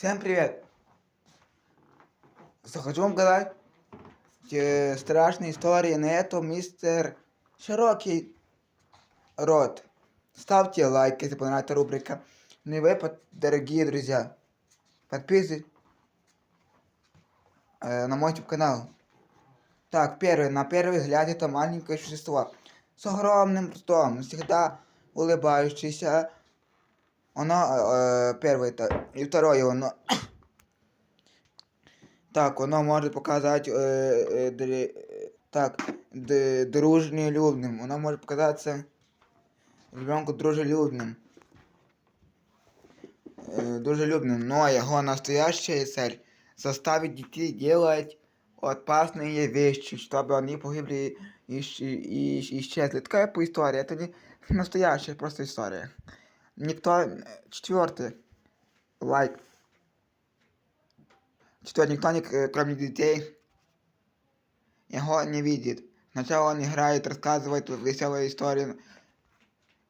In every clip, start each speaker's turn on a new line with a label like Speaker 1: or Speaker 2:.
Speaker 1: Всем привет! Захочу вам сказать э, страшные истории на это мистер Широкий Рот. Ставьте лайк, если понравится рубрика. Ну и вы, под- дорогие друзья, подписывайтесь э, на мой YouTube канал. Так, первый, на первый взгляд это маленькое существо с огромным ртом, всегда улыбающийся. Оно, э, первое это, и второе, оно, так, оно может показать, э, э, дре- э, так, д- дружелюбным, оно может показаться ребенку дружелюбным. Э, дружелюбным, но его настоящая цель заставить детей делать опасные вещи, чтобы они погибли и, исч- и исч- исчезли. Такая по истории, это не настоящая просто история. Никто... Четвертый. Лайк. Четвертый. Никто, не, э, кроме детей, его не видит. Сначала он играет, рассказывает веселые истории,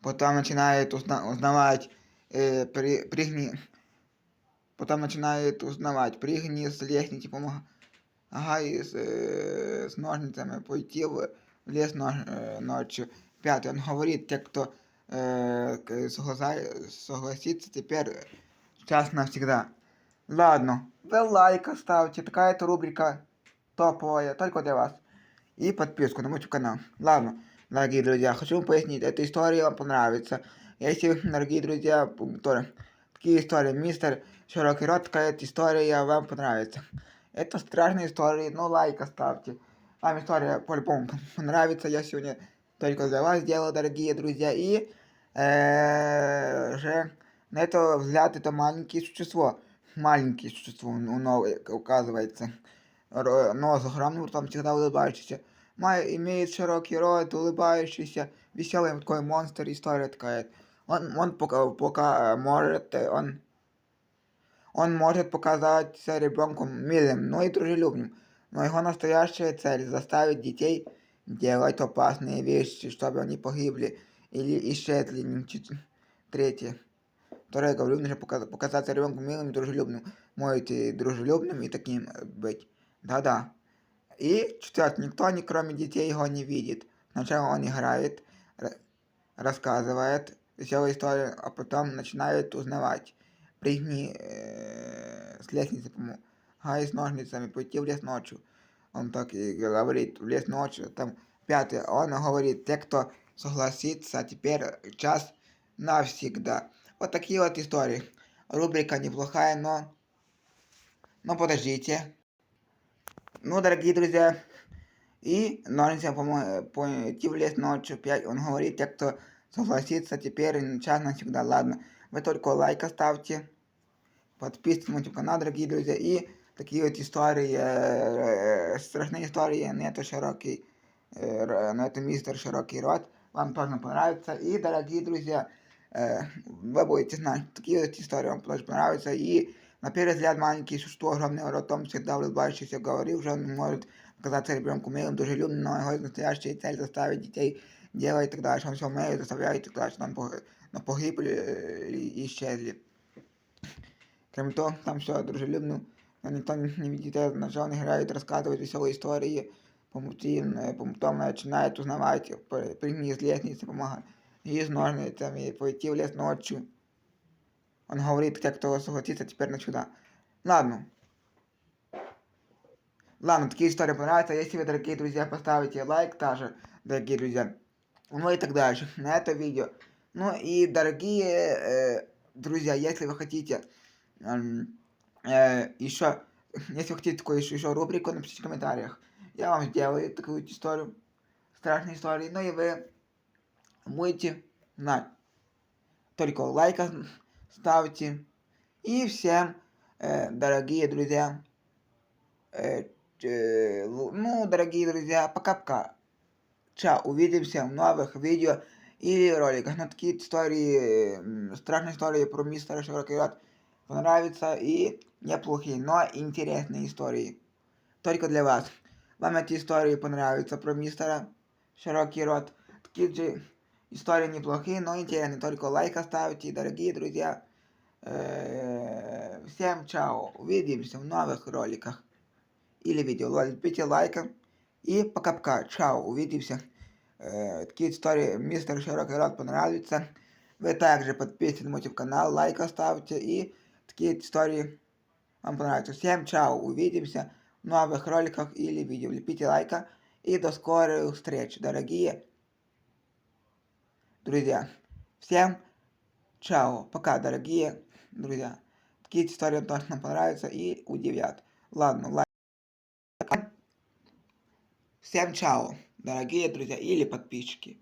Speaker 1: потом начинает узна- узнавать, э, при, пригни... Потом начинает узнавать, пригни с лестницы, помога... Ага, и с, э, с ножницами пойти в лес нож, э, ночью. Пятый. Он говорит, те, кто э, согласа- согласится теперь сейчас навсегда. Ладно, вы лайк ставьте, такая-то рубрика топовая, только для вас. И подписку на мой канал. Ладно, дорогие друзья, хочу вам пояснить, эта история вам понравится. Если, дорогие друзья, тоже такие истории, мистер Широкий Рот, такая история вам понравится. Это страшная история, но лайк оставьте. Вам история по-любому понравится. Я сегодня только для вас сделал, дорогие друзья. И э, же на это взгляд это маленькое существо. Маленькое существо, ну, но, указывается. Ро- Но с огромным ртом всегда улыбающийся. Май имеет широкий рот, улыбающийся, веселый такой монстр, история такая. Он, он пока, пока может, э, он он может показаться ребенку милым, но и дружелюбным. Но его настоящая цель – заставить детей делать опасные вещи, чтобы они погибли или исчезли. М, чет- Третье. Второе, говорю, нужно пока- показаться ребенку милым и дружелюбным. Можете дружелюбным и таким э, быть. Да-да. И четвертое, никто, ни кроме детей, его не видит. Сначала он играет, ра- рассказывает веселую историю, а потом начинает узнавать. Пригни э, с лестницы, по-моему, гай с ножницами, пойти в лес ночью. Он так и говорит, в лес ночью. Там пятое, он говорит, те, кто согласится, теперь час навсегда. Вот такие вот истории. Рубрика неплохая, но... Но подождите. Ну, дорогие друзья, и ножницы по-моему, пойти в лес ночью 5. Он говорит, те, кто согласится, теперь час навсегда. Ладно, вы только лайк оставьте, подписывайтесь на мой YouTube канал, дорогие друзья. И такие вот истории, э, э, страшные истории, на это широкий, э, р- на это мистер широкий рот. Вам тоже понравится. И, дорогие друзья, э, вы будете знать, что такие вот истории вам тоже понравятся. И на первый взгляд маленький существо огромным ротом всегда улыбающийся говорил, что он может показаться ребенку милым, дружелюбным, но его настоящая цель заставить детей делать и так дальше. Он все умеет, заставляет и так дальше, но, он пог- но погибли э, и исчезли. Кроме того, там все дружелюбно, но никто не, не видит это, на он играет, рассказывает веселые истории, потом, э, потом начинает узнавать, при- прыгни с лестницы, помогать, и с ножницами, пойти в лес ночью. Он говорит, те, кто согласится, теперь на сюда. Ладно. Ладно, такие истории понравятся. Если вы, дорогие друзья, поставите лайк также, дорогие друзья, ну и так дальше, на это видео. Ну и, дорогие э, друзья, если вы хотите эм, э, еще, если вы хотите такую еще, еще рубрику, напишите в комментариях. Я вам сделаю такую историю, страшную историю, ну и вы будете знать. Только лайк ставьте. И всем, э, дорогие друзья, э, э, ну, дорогие друзья, пока-пока. Чао, увидимся в новых видео или роликах. Ну, такие истории, м, страшные истории про мистера Широкий Рот понравятся и неплохие, но интересные истории. Только для вас. Вам эти истории понравятся про мистера Широкий Рот. Такие же истории неплохие, но интересные. Только лайк оставьте, дорогие друзья. Э, Всем чао. Увидимся в новых роликах или видео. Лепите лайком. И пока-пока. Чао. Увидимся. Э, Такие истории мистер Широкий Рот понравятся. Вы также подписывайтесь на мой YouTube канал, лайк оставьте. И такие истории вам понравятся. Всем чао. Увидимся в Новых роликах или видео. Лепите лайка. И до скорых встреч, дорогие друзья. Всем чао. Пока, дорогие друзья. Такие истории точно понравятся и удивят. Ладно, лайк. Всем чао, дорогие друзья или подписчики.